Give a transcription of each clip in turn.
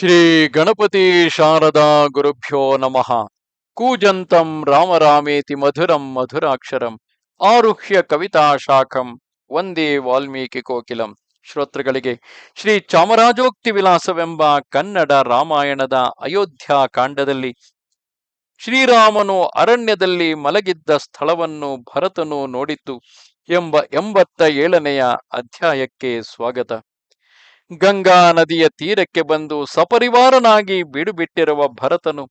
ಶ್ರೀ ಗಣಪತಿ ಶಾರದಾ ಗುರುಭ್ಯೋ ನಮಃ. ಕೂಜಂತಂ ರಾಮರಾಮೇತಿ ಮಧುರಂ ಮಧುರಾಕ್ಷರಂ. ಆರುಹ್ಯ ಕವಿತಾ ಶಾಖಂ. ಒಂದೇ ವಾಲ್ಮೀಕಿ ಕೋಕಿಲಂ. ಶ್ರೋತೃಗಳಿಗೆ, ಶ್ರೀ ಚಾಮರಾಜೋಕ್ತಿ ವಿಲಾಸವೆಂಬ ಕನ್ನಡ ರಾಮಾಯಣದ ಅಯೋಧ್ಯ ಕಾಂಡದಲ್ಲಿ, ಶ್ರೀರಾಮನು ಅರಣ್ಯದಲ್ಲಿ ಮಲಗಿದ್ದ ಸ್ಥಳವನ್ನು ಭರತನು ನೋಡಿತು ಎಂಬ ಎಂಬತ್ತ ಏಳನೆಯ ಅಧ್ಯಾಯಕ್ಕೆ ಸ್ವಾಗತ. ಗಂಗಾ ನದಿಯ ತೀರಕ್ಕೆ ಬಂದು ಸಪರಿವಾರನಾಗಿ ಬಿಡುಬಿಟ್ಟಿರುವ ಭರತನು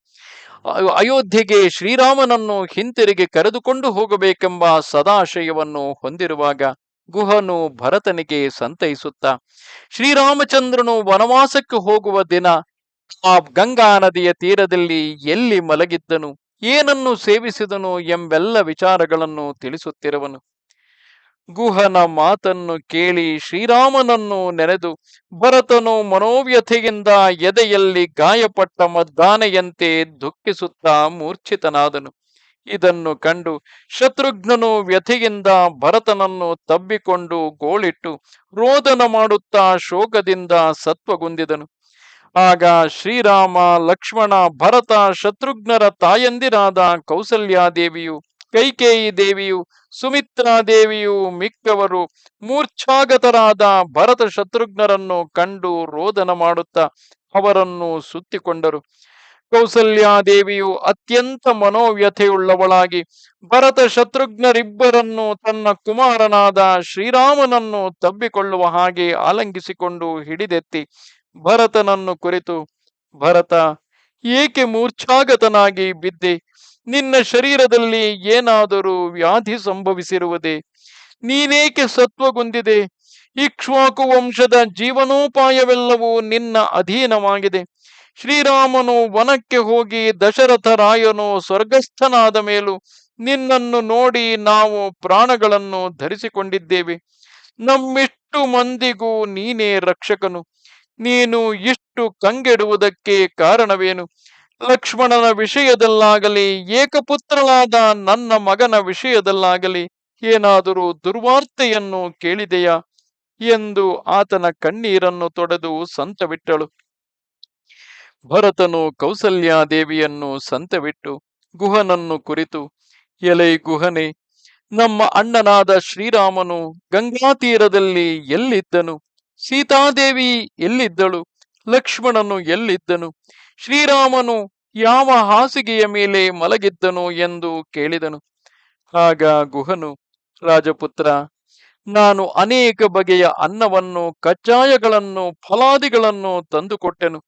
ಅಯೋಧ್ಯೆಗೆ ಶ್ರೀರಾಮನನ್ನು ಹಿಂತಿರುಗಿ ಕರೆದುಕೊಂಡು ಹೋಗಬೇಕೆಂಬ ಸದಾಶಯವನ್ನು ಹೊಂದಿರುವಾಗ ಗುಹನು ಭರತನಿಗೆ ಸಂತೈಸುತ್ತಾ, ಶ್ರೀರಾಮಚಂದ್ರನು ವನವಾಸಕ್ಕೆ ಹೋಗುವ ದಿನ ಆ ಗಂಗಾ ನದಿಯ ತೀರದಲ್ಲಿ ಎಲ್ಲಿ ಮಲಗಿದ್ದನು, ಏನನ್ನು ಸೇವಿಸಿದನು ಎಂಬೆಲ್ಲ ವಿಚಾರಗಳನ್ನು ತಿಳಿಸುತ್ತಿರುವನು. ಗುಹನ ಮಾತನ್ನು ಕೇಳಿ ಶ್ರೀರಾಮನನ್ನು ನೆನೆದು, ಭರತನು ಮನೋವ್ಯಥೆಯಿಂದ ಎದೆಯಲ್ಲಿ ಗಾಯಪಟ್ಟ ಮದ್ದಾನೆಯಂತೆ ದುಃಖಿಸುತ್ತಾ ಮೂರ್ಛಿತನಾದನು. ಇದನ್ನು ಕಂಡು ಶತ್ರುಘ್ನನು ವ್ಯಥೆಯಿಂದ ಭರತನನ್ನು ತಬ್ಬಿಕೊಂಡು ಗೋಳಿಟ್ಟು ರೋದನ ಮಾಡುತ್ತಾ ಶೋಕದಿಂದ ಸತ್ವಗುಂದಿದನು. ಆಗ ಶ್ರೀರಾಮ, ಲಕ್ಷ್ಮಣ, ಭರತ, ಶತ್ರುಘ್ನರ ತಾಯಂದಿರಾದ ಕೌಸಲ್ಯಾದೇವಿಯು ಕೈಕೇಯಿ ದೇವಿಯು, ಸುಮಿತ್ರಾ ದೇವಿಯು ಮಿಕ್ಕವರು ಮೂರ್ಛಾಗತರಾದ ಭರತ ಶತ್ರುಘ್ನರನ್ನು ಕಂಡು ರೋದನ ಮಾಡುತ್ತಾ ಅವರನ್ನು ಸುತ್ತಿಕೊಂಡರು. ಕೌಸಲ್ಯಾದೇವಿಯು ಅತ್ಯಂತ ಮನೋವ್ಯಥೆಯುಳ್ಳವಳಾಗಿ ಭರತ ಶತ್ರುಘ್ನರಿಬ್ಬರನ್ನು ತನ್ನ ಕುಮಾರನಾದ ಶ್ರೀರಾಮನನ್ನು ತಬ್ಬಿಕೊಳ್ಳುವ ಹಾಗೆ ಆಲಂಗಿಸಿಕೊಂಡು ಹಿಡಿದೆತ್ತಿ ಭರತನನ್ನು ಕುರಿತು, ಭರತ, ಏಕೆ ಮೂರ್ಛಾಗತನಾಗಿ ಬಿದ್ದೆ? ನಿನ್ನ ಶರೀರದಲ್ಲಿ ಏನಾದರೂ ವ್ಯಾಧಿ ಸಂಭವಿಸಿರುವುದೇ? ನೀನೇಕೆ ಸತ್ವಗೊಂದಿದೆ ಇಕ್ಷ್ವಾಕು ವಂಶದ ಜೀವನೋಪಾಯವೆಲ್ಲವೂ ನಿನ್ನ ಅಧೀನವಾಗಿದೆ. ಶ್ರೀರಾಮನು ವನಕ್ಕೆ ಹೋಗಿ ದಶರಥ ರಾಯನು ಸ್ವರ್ಗಸ್ಥನಾದ ಮೇಲೂ ನಿನ್ನನ್ನು ನೋಡಿ ನಾವು ಪ್ರಾಣಗಳನ್ನು ಧರಿಸಿಕೊಂಡಿದ್ದೇವೆ. ನಮ್ಮಿಷ್ಟು ಮಂದಿಗೂ ನೀನೇ ರಕ್ಷಕನು. ನೀನು ಇಷ್ಟು ಕಂಗೆಡುವುದಕ್ಕೆ ಕಾರಣವೇನು? ಲಕ್ಷ್ಮಣನ ವಿಷಯದಲ್ಲಾಗಲಿ ಏಕಪುತ್ರನಾದ ನನ್ನ ಮಗನ ವಿಷಯದಲ್ಲಾಗಲಿ ಏನಾದರೂ ದುರ್ವಾರ್ತೆಯನ್ನು ಕೇಳಿದೆಯಾ ಎಂದು ಆತನ ಕಣ್ಣೀರನ್ನು ತೊಡೆದು ಸಂತವಿಟ್ಟಳು. ಭರತನು ಕೌಸಲ್ಯಾದೇವಿಯನ್ನು ಸಂತವಿಟ್ಟು ಗುಹನನ್ನು ಕುರಿತು, ಎಲೆ ಗುಹನೆ, ನಮ್ಮ ಅಣ್ಣನಾದ ಶ್ರೀರಾಮನು ಗಂಗಾ ತೀರದಲ್ಲಿ ಎಲ್ಲಿದ್ದನು? ಸೀತಾದೇವಿ ಎಲ್ಲಿದ್ದಳು? ಲಕ್ಷ್ಮಣನು ಎಲ್ಲಿದ್ದನು? ಶ್ರೀರಾಮನು ಯಾವ ಹಾಸಿಗೆಯ ಮೇಲೆ ಮಲಗಿದ್ದನು ಎಂದು ಕೇಳಿದನು. ಆಗ ಗುಹನು, ರಾಜಪುತ್ರ, ನಾನು ಅನೇಕ ಬಗೆಯ ಅನ್ನವನ್ನು, ಕಜ್ಜಾಯಗಳನ್ನು, ಫಲಾದಿಗಳನ್ನು ತಂದುಕೊಟ್ಟೆನು.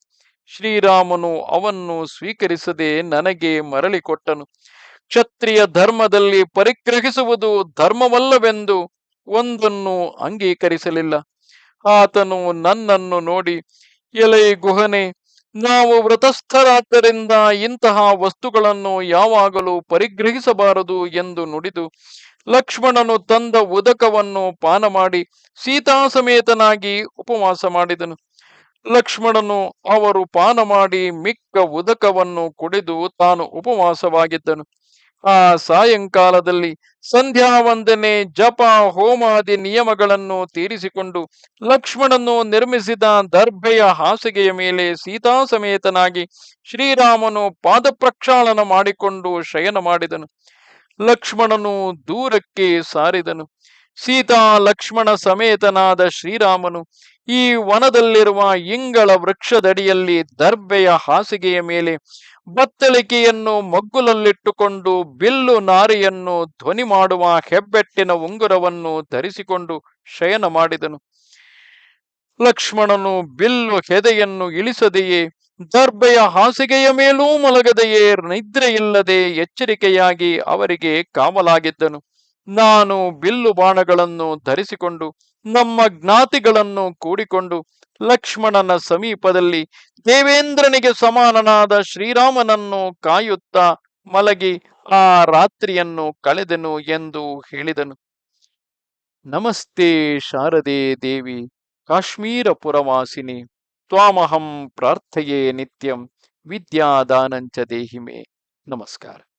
ಶ್ರೀರಾಮನು ಅವನ್ನು ಸ್ವೀಕರಿಸದೆ ನನಗೆ ಮರಳಿ ಕೊಟ್ಟನು. ಕ್ಷತ್ರಿಯ ಧರ್ಮದಲ್ಲಿ ಪರಿಗ್ರಹಿಸುವುದು ಧರ್ಮವಲ್ಲವೆಂದು ಒಂದನ್ನು ಅಂಗೀಕರಿಸಲಿಲ್ಲ. ಆತನು ನನ್ನನ್ನು ನೋಡಿ, ಎಲೈ ಗುಹನೆ ನಾವು ವ್ರತಸ್ಥರಾದ್ದರಿಂದ ಇಂತಹ ವಸ್ತುಗಳನ್ನು ಯಾವಾಗಲೂ ಪರಿಗ್ರಹಿಸಬಾರದು ಎಂದು ನುಡಿದು ಲಕ್ಷ್ಮಣನು ತಂದ ಉದಕವನ್ನು ಪಾನ ಮಾಡಿ ಸೀತಾ ಸಮೇತನಾಗಿ ಉಪವಾಸ ಮಾಡಿದನು. ಲಕ್ಷ್ಮಣನು ಅವರು ಪಾನ ಮಾಡಿ ಮಿಕ್ಕ ಉದಕವನ್ನು ಕುಡಿದು ತಾನು ಉಪವಾಸವಾಗಿದ್ದನು. ಆ ಸಾಯಂಕಾಲದಲ್ಲಿ ಸಂಧ್ಯಾ ವಂದನೆ, ಜಪ, ಹೋಮಾದಿ ನಿಯಮಗಳನ್ನು ತೀರಿಸಿಕೊಂಡು ಲಕ್ಷ್ಮಣನು ನಿರ್ಮಿಸಿದ ದರ್ಭೆಯ ಹಾಸಿಗೆಯ ಮೇಲೆ ಸೀತಾ ಸಮೇತನಾಗಿ ಶ್ರೀರಾಮನು ಪಾದ ಪ್ರಕ್ಷಾಳನ ಮಾಡಿಕೊಂಡು ಶಯನ ಮಾಡಿದನು. ಲಕ್ಷ್ಮಣನು ದೂರಕ್ಕೆ ಸಾರಿದನು. ಸೀತಾ ಲಕ್ಷ್ಮಣ ಸಮೇತನಾದ ಶ್ರೀರಾಮನು ಈ ವನದಲ್ಲಿರುವ ಇಂಗಳ ವೃಕ್ಷದಡಿಯಲ್ಲಿ ದರ್ಬೆಯ ಹಾಸಿಗೆಯ ಮೇಲೆ ಬತ್ತಳಿಕೆಯನ್ನು ಮಗ್ಗುಲಲ್ಲಿಟ್ಟುಕೊಂಡು ಬಿಲ್ಲು ನಾರಿಯನ್ನು ಧ್ವನಿ ಮಾಡುವ ಹೆಬ್ಬೆಟ್ಟಿನ ಉಂಗುರವನ್ನು ಧರಿಸಿಕೊಂಡು ಶಯನ ಮಾಡಿದನು. ಲಕ್ಷ್ಮಣನು ಬಿಲ್ಲು ಹೆದೆಯನ್ನು ಇಳಿಸದೆಯೇ ದರ್ಬೆಯ ಹಾಸಿಗೆಯ ಮೇಲೂ ಮಲಗದೆಯೇ, ನಿದ್ರೆಯಿಲ್ಲದೆ ಎಚ್ಚರಿಕೆಯಾಗಿ ಅವರಿಗೆ ಕಾವಲಾಗಿದ್ದನು. ನಾನು ಬಿಲ್ಲು ಬಾಣಗಳನ್ನು ಧರಿಸಿಕೊಂಡು, ನಮ್ಮ ಜ್ಞಾತಿಗಳನ್ನು ಕೂಡಿಕೊಂಡು, ಲಕ್ಷ್ಮಣನ ಸಮೀಪದಲ್ಲಿ ದೇವೇಂದ್ರನಿಗೆ ಸಮಾನನಾದ ಶ್ರೀರಾಮನನ್ನು ಕಾಯುತ್ತಾ ಮಲಗಿ ಆ ರಾತ್ರಿಯನ್ನು ಕಳೆದೆನು ಎಂದು ಹೇಳಿದನು. ನಮಸ್ತೆ ಶಾರದೆ ದೇವಿ ಕಾಶ್ಮೀರಪುರವಾಸಿನಿ ತ್ವಾಮಹಂ ಪ್ರಾರ್ಥೆಯೇ ನಿತ್ಯಂ, ವಿದ್ಯಾದಾನಂಚ ದೇಹಿಮೆ. ನಮಸ್ಕಾರ.